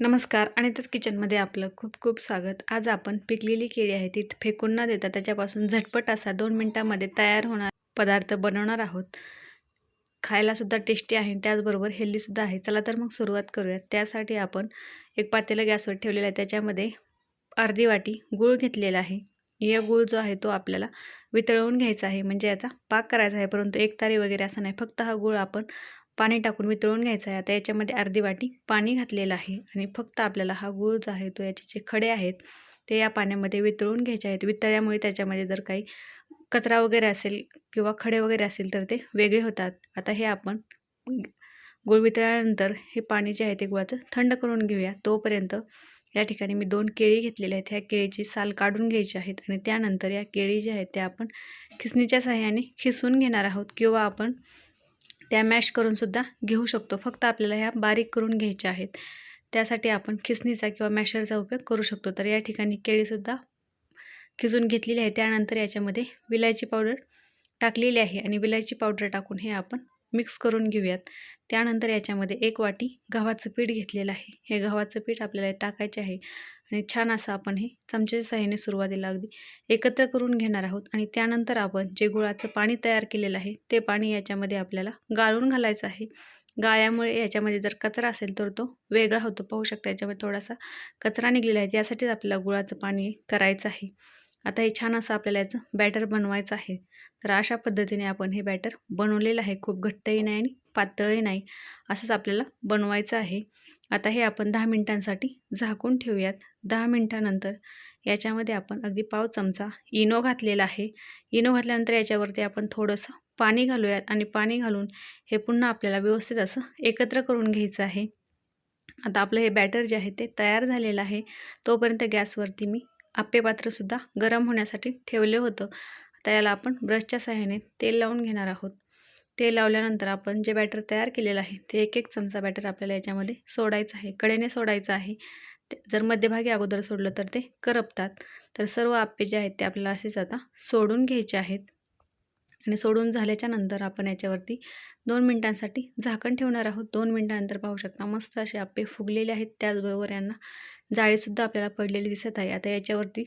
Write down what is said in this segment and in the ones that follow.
नमस्कार अनिताच किचनमध्ये आपलं खूप खूप स्वागत. आज आपण पिकलेली केळी आहे ती फेकून न देता त्याच्यापासून झटपट असा दोन मिनटामध्ये तयार होणार पदार्थ बनवणार आहोत. खायलासुद्धा टेस्टी आहे त्याचबरोबर हेल्दीसुद्धा आहे. चला तर मग सुरुवात करूयात. त्यासाठी आपण एक पातेलं गॅसवर ठेवलेलं आहे. त्याच्यामध्ये अर्धी वाटी गूळ घेतलेला आहे. या गूळ जो आहे तो आपल्याला वितळवून घ्यायचा आहे. म्हणजे याचा पाक करायचा आहे परंतु एक तारी वगैरे असं नाही. फक्त हा गूळ आपण पाणी टाकून वितळून घ्यायचं आहे. आता याच्यामध्ये अर्धी वाटी पाणी घातलेलं आहे आणि फक्त आपल्याला हा गूळ जो आहे तो याचे जे खडे आहेत ते या पाण्यामध्ये वितळून घ्यायचे आहेत. वितळल्यामुळे त्याच्यामध्ये जर काही कचरा वगैरे असेल किंवा खडे वगैरे असेल तर ते वेगळे होतात. आता हे आपण गुळ वितळल्यानंतर हे पाणी जे आहे ते गुळाचं थंड करून घेऊया. तोपर्यंत या ठिकाणी मी दोन केळी घेतलेल्या आहेत. ह्या केळीची साल काढून घ्यायची आहेत आणि त्यानंतर या केळी ज्या आहेत त्या आपण खिसणीच्या सहाय्याने खिसून घेणार आहोत किंवा आपण त्या मॅश करूनसुद्धा घेऊ शकतो. फक्त आपल्याला ह्या बारीक करून घ्यायच्या आहेत. त्यासाठी आपण खिसणीचा किंवा मॅशरचा उपयोग करू शकतो. तर या ठिकाणी केळीसुद्धा खिसून घेतलेली आहे. त्यानंतर याच्यामध्ये विलायची पावडर टाकलेली आहे आणि विलायची पावडर टाकून हे आपण मिक्स करून घेऊयात. त्यानंतर याच्यामध्ये एक वाटी गव्हाचं पीठ घेतलेलं आहे. हे गव्हाचं पीठ आपल्याला टाकायचे आहे. आणि छान असं आपण हे चमच्याच्या सहाय्याने सुरुवातीला अगदी एकत्र करून घेणार आहोत. आणि त्यानंतर आपण जे गुळाचं पाणी तयार केलेलं आहे ते पाणी याच्यामध्ये आपल्याला गाळून घालायचं आहे. गाळ्यामुळे याच्यामध्ये जर कचरा असेल तर तो वेगळा होतो. पाहू शकता याच्यामध्ये थोडासा कचरा निघलेला आहे. त्यासाठीच आपल्याला गुळाचं पाणी करायचं आहे. आता हे छान असं आपल्याला याचं बॅटर बनवायचं आहे. तर अशा पद्धतीने आपण हे बॅटर बनवलेलं आहे. खूप घट्टही नाही आणि पातळही नाही. असंच आपल्याला बनवायचं आहे. आता हे आपण दहा मिनटांसाठी झाकून ठेवूयात. दहा मिनटानंतर याच्यामध्ये आपण अगदी पाव चमचा इनो घातलेला आहे. इनो घातल्यानंतर याच्यावरती आपण थोडंसं पाणी घालूयात आणि पाणी घालून हे पुन्हा आपल्याला व्यवस्थित असं एकत्र करून घ्यायचं आहे. आता आपलं हे बॅटर जे आहे ते तयार झालेलं आहे. तोपर्यंत गॅसवरती मी आप्पे पात्रसुद्धा गरम होण्यासाठी ठेवले होतं. आता याला आपण ब्रशच्या सहाय्याने तेल लावून घेणार आहोत. ते लावल्यानंतर आपण जे बॅटर तयार केलेलं आहे ते एक एक चमचा बॅटर आपल्याला याच्यामध्ये सोडायचं आहे. कडेने सोडायचं आहे. जर मध्यभागी अगोदर सोडलं तर ते करपतात. तर सर्व आप्पे जे आहेत ते आपल्याला असेच आता सोडून घ्यायचे आहेत. आणि सोडून झाल्याच्यानंतर आपण याच्यावरती दोन मिनटांसाठी झाकण ठेवणार आहोत. दोन मिनटानंतर पाहू शकता मस्त असे आप्पे फुगलेले आहेत. त्याचबरोबर यांना जाळीसुद्धा आपल्याला पडलेली दिसत आहे. आता याच्यावरती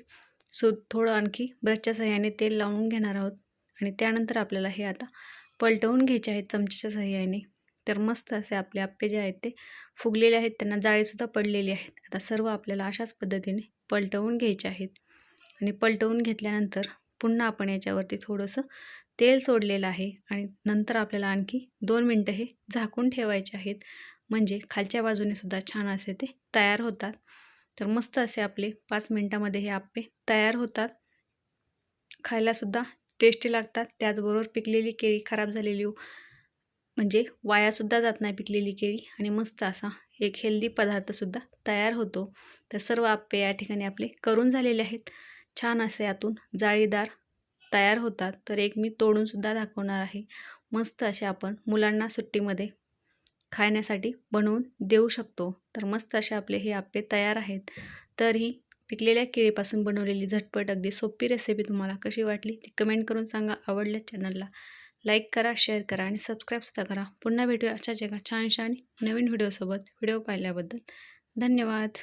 सु थोडं आणखी ब्रशच्या सहाय्याने तेल लावून घेणार आहोत. आणि त्यानंतर आपल्याला हे आता पलटवून घ्यायचे आहेत चमच्याच्या सहाय्याने. तर मस्त असे आपले आप्पे जे आहेत ते फुगलेले आहेत त्यांना जाळीसुद्धा पडलेली आहेत. आता सर्व आपल्याला अशाच पद्धतीने पलटवून घ्यायचे आहेत. आणि पलटवून घेतल्यानंतर पुन्हा आपण याच्यावरती थोडंसं तेल सोडलेलं आहे आणि नंतर आपल्याला आणखी दोन मिनटं हे झाकून ठेवायचे आहेत. म्हणजे खालच्या बाजूने सुद्धा छान असे ते तयार होतात. तर मस्त असे आपले पाच मिनटामध्ये हे आप्पे तयार होतात. खायलासुद्धा टेस्टी लागतात. त्याचबरोबर पिकलेली केळी खराब झालेली म्हणजे वायासुद्धा जात नाही पिकलेली केळी आणि मस्त असा एक हेल्दी पदार्थसुद्धा तयार होतो. तर सर्व आप्पे या ठिकाणी आपले करून झालेले आहेत. छान असे यातून जाळीदार तयार होतात. तर एक मी तोडूनसुद्धा दाखवणार आहे. मस्त असे आपण मुलांना सुट्टीमध्ये खाण्यासाठी बनवून देऊ शकतो. तर मस्त असे आपले हे आप्पे तयार आहेत. तर ही पिकलेल्या केळीपासून बनवलेली झटपट अगदी सोपी रेसिपी तुम्हाला कशी वाटली ती कमेंट करून सांगा आवडल्या चॅनलला लाईक करा शेअर करा आणि सबस्क्राईबसुद्धा करा. पुन्हा भेटूया अशाच एका छानशा आणि नवीन व्हिडिओसोबत व्हिडिओ पाहिल्याबद्दल धन्यवाद.